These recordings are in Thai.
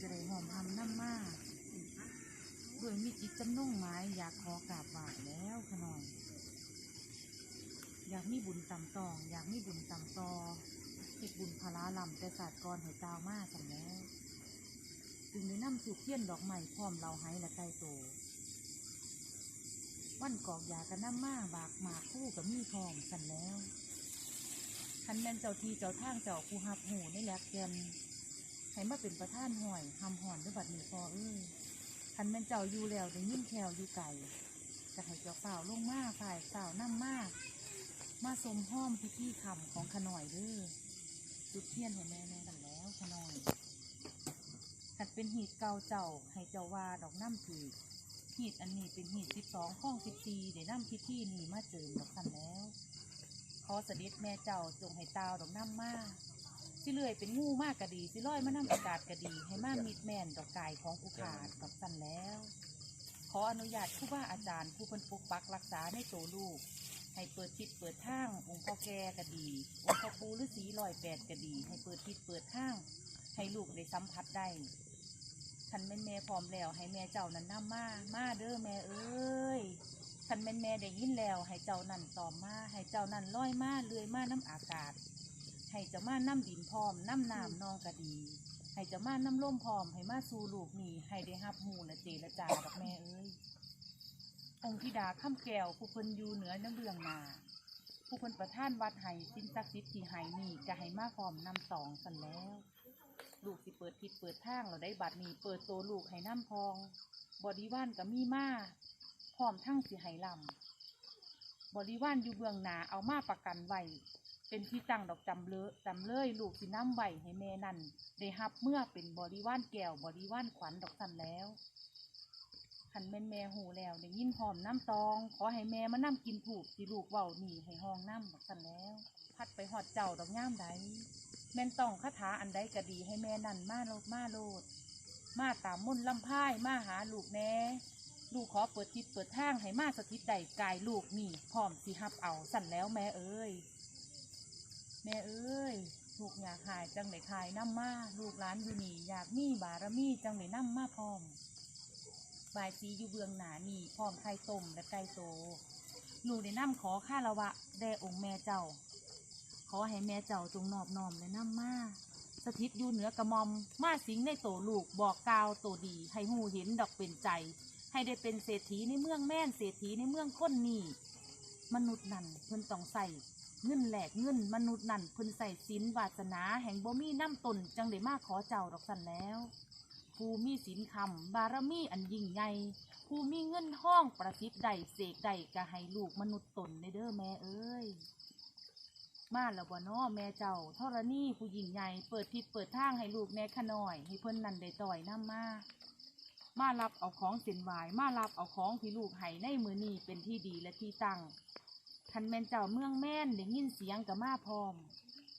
จะได้หอมทำน้ำมากด้วยมีจิตจำนงหมายอยากขอกราบบ่าแล้วขนองอยากมีบุญตำตอง อยากมีบุญตำตอติดบุญพลาลำแต่ศาสตร์กรหอยตาวมากสำแล้วจึงได้นำสู่เพี้ยนดอกใหม่พร้อมเราไห้และไก่โตวันกอกยากันน้ำมากบากหมากคู่กับมีพร้อมสันแล้วคันแมนเจ้าทีเจ้าทางเจ้าคูหับหูในแหลกเกน ให้มาเป็นประธานห่อยหำห่อนด้วยบัดนี้พอเอ้ยคันแม่นเจ้าอยู่แล้วได้ยิ่งแควอยู่ไก่จะให้เจ้าเปล่าลงมาฝ่ายเปล่าน้ำมาก มาสมห้อมพิธีคำของขน่อยเด้อจุดเทียนให้แม่แม่กันแล้วขน่อยขัดเป็นหีดเก่าเจ้าให้เจ้าว่าดอกน้ำถือหีดอันนี้เป็นหีดสิบสองข้องสิบสี่ได้น้ำพิธีนี้มาเจิมดอกกันแล้วขอเสด็จแม่เจ้าจงให้ตาวดอกน้ำมาก สิเลื่อยเป็นงูมากกะดีสิร้อยมาน้ำอากาศกะดี ให้มามิดแม่นดอกกายของผู้ขาดกับสันแล้ว ขออนุญาตผู้ว่าอาจารย์ผู้เป็นปกปักรักษาในตัวลูก ให้เปิดทิศเปิดทางองค์พ่อแก่ก็ดี องค์พ่อปูฤาษีลอยแปดก็ดี ให้เปิดทิศเปิดทางให้ลูกได้สัมผัสได้คันแม่นแม่พร้อมแล้ว ให้แม่เจ้านั้นนำมามาเด้อแม่เอ้ยคันแม่นแม่ได้ยินแล้ว ให้เจ้านั่นตอมมาให้เจ้านั่นลอยมาเลื่อยมาน้ำอากาศ ให้เจ้ามาน้ำดินพร้อมน้ำน้ำนองก็ดีให้เจ้ามาน้ำล่มพร้อมให้มาสู่ลูกนี่ให้ได้รับหูและเจรจากับแม่เอ้ยองค์ธิดาข้ามแก้วผู้คนอยู่เหนือน้ำเบืองนาผู้คนประท่านวัดไห้สินศักดิ์สิทธิ์ที่ไห้นี่จะให้มาพร้อมนำสองสันแล้ว ลูกสิเปิดทิศเปิดทางเราได้บัตรนี้เปิดโตวลูกให้น้ำพองบริวารกับมีมาพร้อมทั้งสิให้ลำบริวารอยู่เบืองหนาเอามาประกันไว้ เป็นที่ตั้งดอกจำเลอจำเลยลูกสิน้ำไว้ให้แม่นั่นได้ฮับเมื่อเป็นบริวารแก้วบริวารขวัญดอกสันแล้วขันแม่แม่หูแล้วได้ยินหอมน้ำตอง ขอให้แม่มาน้ำกินถูกที่ลูกเว้าหนีให้ห้องน้ำบักสันแล้ว พัดไปหอดเจ้าดอกย่ามใดแม่นต้องคาถาอันใดก็ดีให้แม่นั่นมาโลดมาโลด มาตามมุ่นลำพ่ายมาหาลูกแน่ลูกขอเปิดทิศเปิดทางให้มาสถิตใดกายลูกนี่พร้อมสิฮับเอาสั่นแล้วแม่เอ้ย ม่เอ้ยลูกอยากหายจังได้ขายน้ำมาลูกหลานอยู่นี่อยากมีบารมีจังได้น้ำมาพร้อมบายสีอยู่เบืองหนานี่พร้อมไข่ต้มและไก่โตหนูได้นำขอข้าละวะแด่องค์แม่เจ้า ขอให้แม่เจ้าจงนอบน้อมและน้ำมาสถิตอยู่เหนือกระมอม มาสิงในโตลูกบอกกล่าวโตดี ให้หูเห็นดอกเป็นใจ ให้ได้เป็นเศรษฐีในเมืองแม่นเศรษฐีในเมืองค้นนี่มนุษย์นั่นเพิ่นต้องใส่ เงินแหลกเงินมนุษย์นั่นเพิ่นใส่ศีลวาสนาแห่งบ่มีน้ำตนจังได้มาขอเจ้าดอกสันแล้วผู้มีศีลคำบารมีอันยิ่งใหญ่ผู้มีเงินห้องประสิทธิ์ใดเสกใดก็ให้ลูกมนุษย์ตนในเด้อแม่เอ้ยมาแล้วบ่น้อแม่เจ้าธรณีผู้ยิ่งใหญ่เปิดทิศเปิดทางให้ลูกแม่ขน้อย ให้เพิ่นนันได้ต่อยน้ำมามารับเอาของเส้นไหวาย มารับเอาของที่ลูกให้ในมือนี้เป็นที่ดีและที่ตั้ง คันแม่นเจ้าเมืองแม่นได้ยินเสียงกับมาพร้อม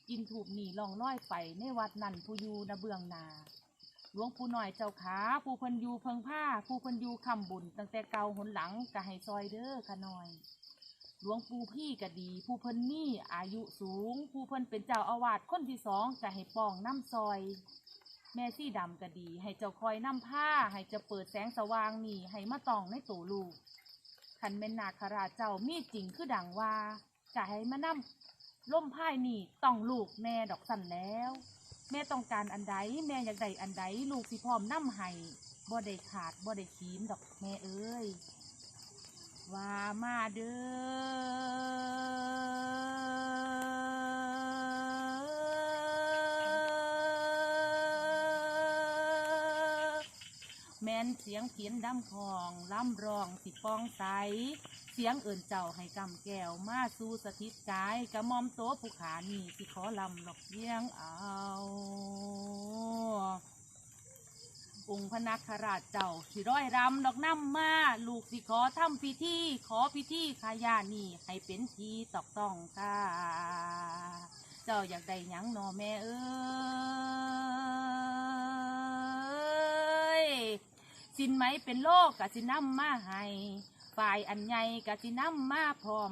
กินถูกหนีลองลอยไปในวัดนั่นผู้ยูนะเบืองนาหลวงปู่หน่อยเจ้าขาผู้พันยูเพิงผ้าผู้พันยูคำบุญ ตั้งแต่เก่าหนหลังก็ให้ซอยเด้อขาน่อย หลวงปู่พี่ก็ดี ผู้เพิ่นนี่อายุสูง ผู้เพิ่นเป็นเจ้าอาวาสคนที่สองก็ให้ป้องน้ำซอย แม่ซี่ดำก็ดี ให้เจ้าคอยน้ำผ้าให้เจ้าเปิดแสงสว่างนี่ให้มาตองในตูลูก ขันเป็นนาคราชเจ้ามีจริงคือดังว่าจะให้มานํล่มพ่ายนี่ต้องลูกแม่ดอกสันแล้ว แม่ต้องการอันใดแม่อยากได้อันใดลูกสิพร้อมนํให้บ่ได้ขาดบ่ได้ขีนดอกแม่เอ้ยว่ามาเด้อ ยงเพียนดำคองล่ำร้องสิปองใส เสียงเอิ่นเจ้าให้กำแก้วมาสู่สถิตกายกระมอมโตผู้ขานี่สิขอลำหลอกเลี้ยงเอาองค์พระนักขราชเจ้าสิร้อยรำดอกน้ำมา ลูกสิขอทำพิธีขอพิธีขายานี่ให้เป็นทีตอกต้องค่ะ เจ้าอยากได้หยังหนอแม่เอ้ย สินไหมเป็นโลกกะสินำมาให้ฝ่ายอันใหญ่กะสินำมาพร้อม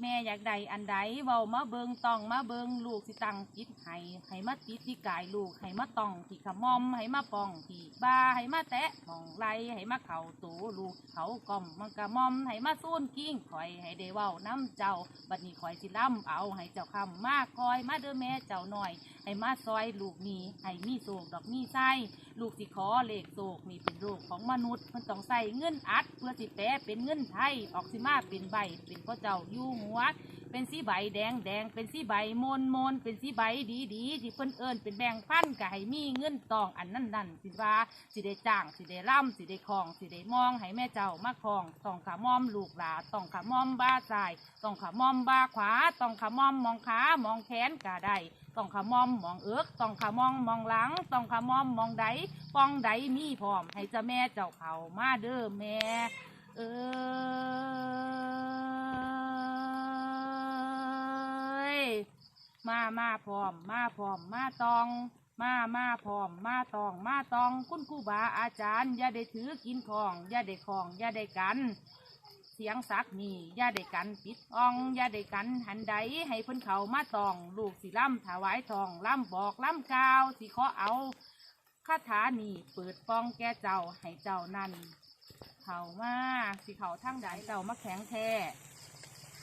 แม่อยากได้อันใดเว้ามาเบิงต้องมาเบิงลูกสิตังจิตให้ให้มาติดที่กายลูกให้มาต้องที่ขมอมให้มาป้องที่บ้าให้มาแตะหมองไหลให้มาเข่าตูลูกเขากล่อมมันกะมอมให้มาสู้นกิ้งคอยให้ได้เว้าน้ำเจ้าบัดนี้คอยสิล่ำเอาให้เจ้าคำมาคอยมาเด้อแม่เจ้าหน่อย ให้มาซอยลูกนี้ให้มีโศกดอกมีไส้ ลูกสิขอเลขโศกนี่เป็นโรคของมนุษย์มันต้องใส่เงินอัด เพื่อสิแปเป็นเงินไทยออกสิมาเป็นใบ เป็นพ่อเจ้ายู่หัว เป็นสีใบแดงแดงเป็นสีใบมนมนเป็นสีใบดีดีที่เพิ่นเอิญเป็นแบ่งพันก็ให้มีเงินตองอันนั้นนั่นสิว่าสิได้จ้างสิได้ร่ำสิได้คองสิได้มองให้แม่เจ้ามาคองต้องขามอมลูกหลาต้องขามอมบ้าซ้ายต้องขามอมบ้าขวาต้องขามอมมองขามองแขนก็ได้ต้องขามอมมองเอิกต้องขามองมองหลัง ต้องขามอมมองใดป้องใดมีพร้อม ให้เจ้าแม่เจ้าเขามาเด้อแม่ เอ้ยมามาพร้อม มาพร้อม มาตอง มามาพร้อม มาตอง มาตอง คุณครูบาอาจารย์ อย่าได้ถือกินของ อย่าได้ของ อย่าได้กัน เสียงสักนี่ย่าได้กันปิดอ่องย่าได้กันหันใดให้เพิ่นเขามาตอง ลูกสิล่ำถวายทองล่ำบอกล่ำกาวสิขอเอาคาถานี่เปิดปองแก่เจ้าให้เจ้านั่นเขามาสิเขาทั้งใดเจ้ามาแข็งแท้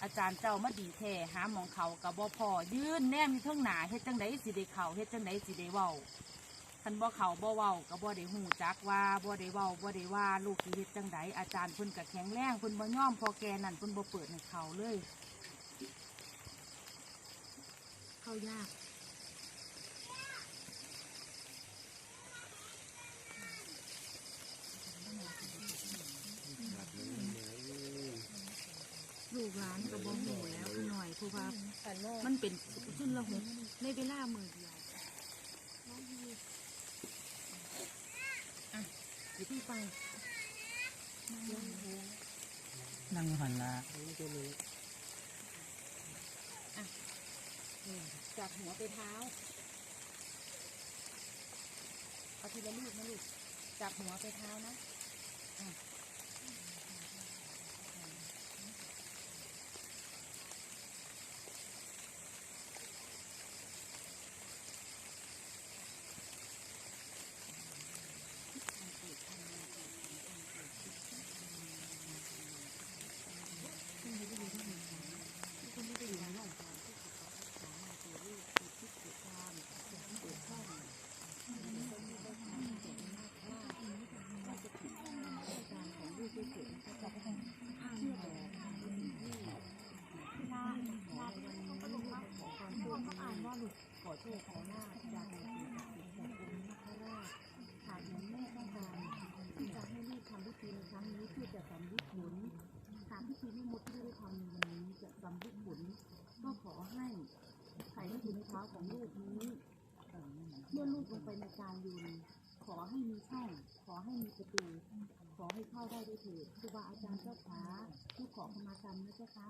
อาจารย์เจ้ามาดีแท้หาหมองเขากับบ่พอยืนแนมอยู่เทั้งหนาเฮ็ดจังไดสิได้เขาเฮ็ดจังไดสิได้เว้า คันบ่เขาบ่เว้าก็บ่ได้หูจักว่าบ่ได้เว้าบ่ได้ว่าลูกสิเฮ็ดจังไดอาจารย์เพิ่นก็แข็งแรงเพิ่นบ่ยอมพอแกนั่นเพิ่นบ่เปิดให้เขาเลย เข้ายาก ลูกหลานก็บ่หูแล้วคือหน่อยเพราะว่ามันเป็นชุนละหกในเวลามือเดียวอะ เดี๋ยวพี่ไปนั่งหันละจากหัวไปเท้า เอาทีละลูกนะลูกจากหัวไปเท้านะ โชคขอลาภจากในสิ่งศักดิ์สิทธิ์องค์นคราชหากยังแม่ต้องการที่จะให้ลูกทำพิธีในครั้งนี้เพื่อจะสำลิดผลหากพิธีไม่หมดที่ได้ทำในวันนี้จะสำลิดผลก็ขอให้ไข่ที่อยู่ในเท้าของลูกนี้เมื่อลูกลงไปในการยืนขอให้มีช่องขอให้มีประตูขอให้เข้าได้ด้วยเถิดครูบาอาจารย์เจ้าขาลูกขอขมากรรมนะเจ้าคะ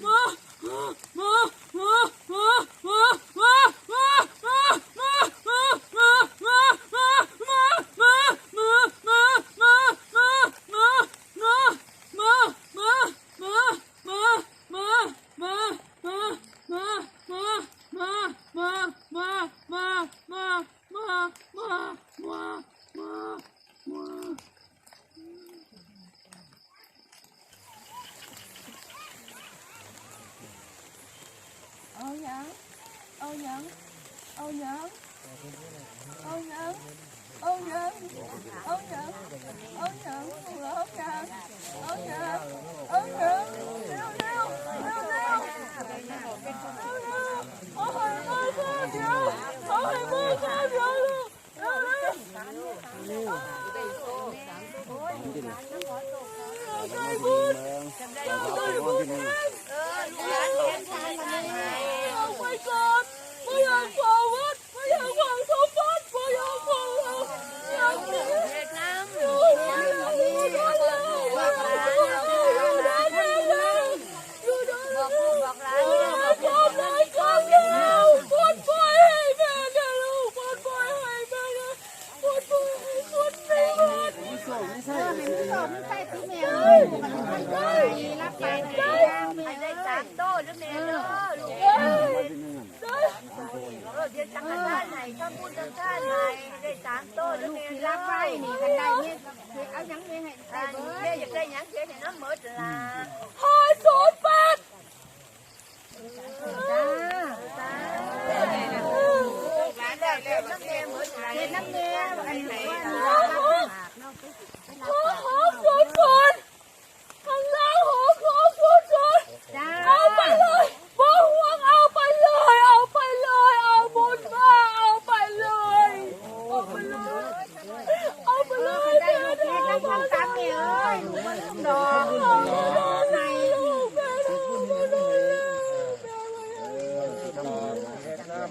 Mom! nhớ ôi nhớ ôi nhớ ôi nhớ ôi nhớ ôi nhớ ôi nhớ ôi nhớ Hãy subscribe cho kênh Ghiền Mì Gõ Để không bỏ lỡ những video hấp dẫn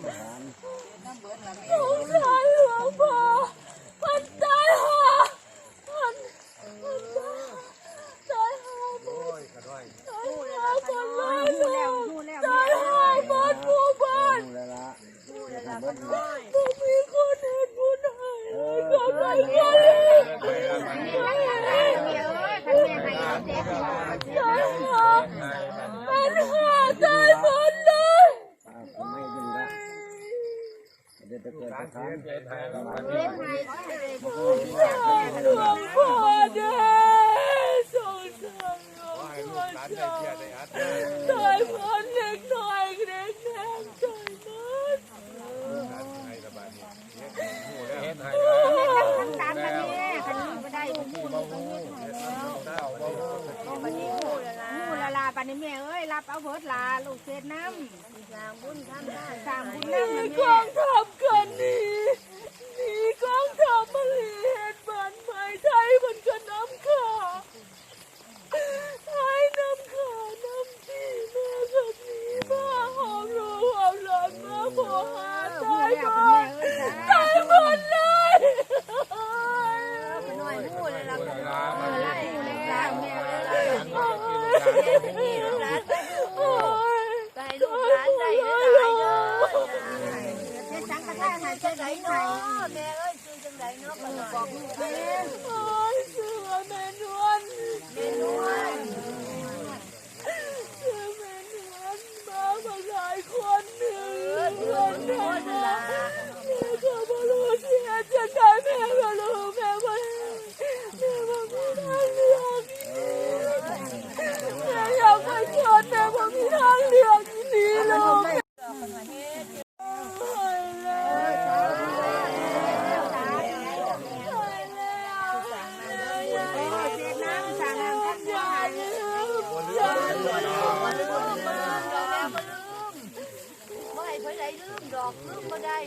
สงสารหลวงพ่อมันตายหามันมันตายตายหาหมดตายหาคนเลยตายหาหมดหมู่บ้าน บ่มีคนเห็นบุญให้เลยก็ไม่เคยตายหาเป็นหาตายหมดเลย หลวงพ่อเด้สงสารหลวงพ่อจ้าตายหมดเล็กน้อยเล็กแดงตายหมดตามกันแม่คันนี้บ่ได้ผู้ผู้นี่ก็เฮ็ดให้แล้วบัดนี้ฮู้แล้วล่ะฮู้แล้วล่ะบัดนี้แม่เอ้ยรับเอาเบิดล่ะลูกเศษน้ำสร้างบุญทำได้สร้างบุญนำมีนะกแม่ องทัพกันดีมีกองทัพมาลีเหตุบ้านไม้ไทยมันก็น้ำขาไทยน้ำขาน้ำที่แม่ก็หนีมาหอมรูหอมหลานมาพอหา ฮู้ ตาย แล้ว หม กันแม่ ด เอ้ยจ้า ตายหมดเลย หน่อยฮู้เลยล่ะเออรับฮู้แล้วแม่เอ้ย โอ้ย ไปลูกหลานได้หลายเด้อ เฮ็ดสังฆทานให้ จั เจ้าง ได ไหน เนาะแม่เอ้ยซื้อจังไดเนาะก็หน่อย บอกลูกแม่ โอ้ยเสือแม่นวล แม่นวล เสือแม่นวลมามาหลายคนหนึ่งคนเดียวนะแม่ก็บ่รู้ที่จะได้แม่ก็รู้แม่ว่าแม่ว่าไม่ได้เลือกแม่อยากไปชดแม่ว่ามีทางเลือกที่ดีลูก เศษน้ำสร้างน้ำทักทาย บ่ให้เพิ่นได้ลืมดอก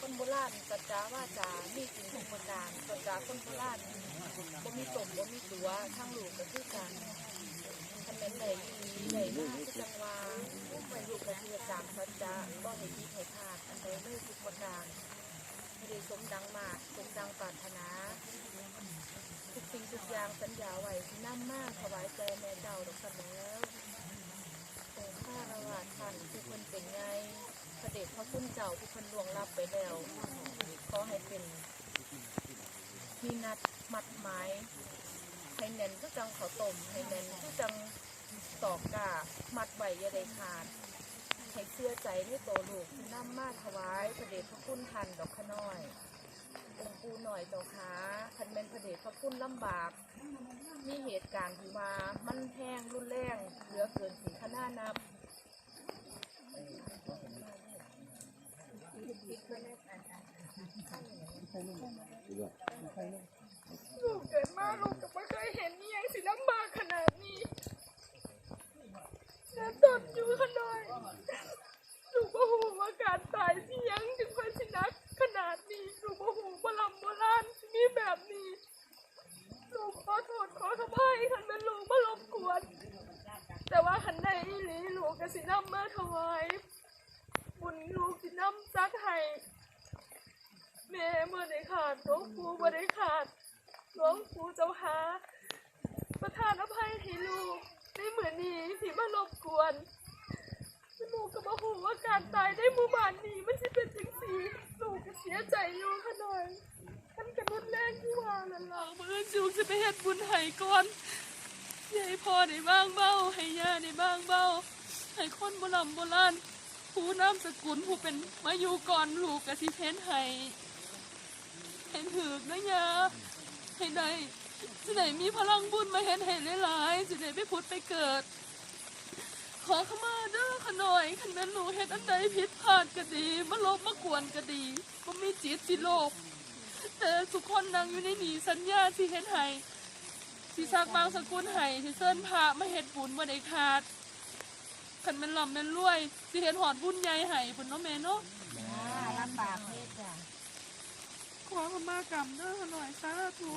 คนโบราณสัจจาว่าจามีจริงทุกประการสัจจาคนโบราณบ่มีตมบ่มีตัวทางหลูกก็คือกัน คันแม่นได้ดีได้มาคือจังว่าแม่ลูกก็คือตามสัจจะบ่ให้ผิดให้พลาดอันใดเลยทุกประการให้ได้สมดังมากสมดังปรารถนา ทุกสิ่งทุกอย่างสัญญาไว้ที่นำมากถวายใจแม่เจ้าดอกสันแล้วงข้าระหว่างท่านผู้คนเป็นไงพระเดชพระคุณเจ้าผู้คนหลวงลับไปแล้วขอให้เป็นที่นัดมัดหมายให้แน่นก็จังเขาวต้มให้แน่นก็จัง ตอกกามัดไว้อยาได้ขาดให้เชื่อใจในตัวลูกที่นำมาถวายพระเดชพระคุณท่านดอกขะน้อยองค์ปูหน่อยเจ้าขาคันเป็นพระเดชพระคุณลำบาก มีเหตุการณ์ที่ว่ามันแห้งรุนแรงเหลือเกินสีขนานับลูกเกิดมาลูกก็ไม่เคยเห็นนี่ยังสิลำบากขนาดนี้และตดอยู่ขนาดลูกบ่หูว่าการตายที่ยังถึงพันชินักขนาดนี้ลูกบ่หูบลำโบราณที่มีแบบนี้ ลูกขอโทษขอขภัยคันเป็นลูกมารบกวน แต่ว่าคันใดอีหลีลูกก็สินำมาถวายบุญลูกสินำซักให้ ม่เมื่อได้ขาดหลวงปู่เมื่ได้ขาดหลวงปู่เจ้าหาประทานอภัยให้ลูกในเหมือนนี้ที่มารบกวนลูกก็บอกหูว่าการตายได้หมู่บ้านนี้มันจะเป็นจังสีลูกก็เสียใจอยู่ขนาดมันกระนุดแรงที่ว่านั่นล่ะเมื่อจูกจะไปเฮ็ดบุญให้ก่อนยายพ่อได้บ้างเบ้าให้ย่าได้บ้างเบ้าให้คนโบราณโบราณผู้นามสกุลผู้เป็นมาอยู่ก่อนลูกกะสิเพ้นให้ ให้ถือกนะยาให้ได้สิไหนมีพลังบุญมาเห็นให้หลายๆสิไหนไปพุทธไปเกิด ขอขมาเด้อขน่อยขันแม่นหนูเฮ็ดอันใดผิดพลาดก็ดีมาลบมากวนก็ดีบ่มีจิตสิโลกแต่ทุกคนนั่งอยู่ในหนีสัญญาสิเฮ็ดให้สิซักบางสกุลให้สิเซิ้นพระมาเฮ็ดบุญบ่ได้ขาดขันแม่นลำแม่นรวยสิเฮ็ดหอดบุญใหญ่ให้พุ่นเนาะแม่เนาะลำบากเฮ็ดจ้ะ ขอขมากรรมเด้อหน่อยสาธุ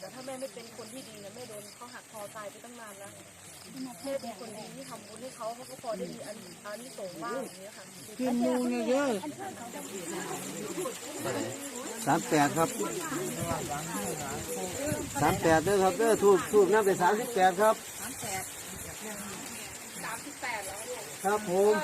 แต่ถ้าแม่ไม่เป็นคนที่ดีนะแม่โดนเขาหักคอตายไปตั้งนานแล้วแม่เป็นคนดีที่ทำบุญให้เขาเขาก็พอได้มีอันอันนี้ส่งส์บ้างอย่างเงี้ยค่ะกินมูเนี่ยเยอะ สามแปดครับสามแปดเด้อครับเด้อทูบทูบนับไปสามสิบแปดครับสามสิบแปดแล้วเนี่ยครับผม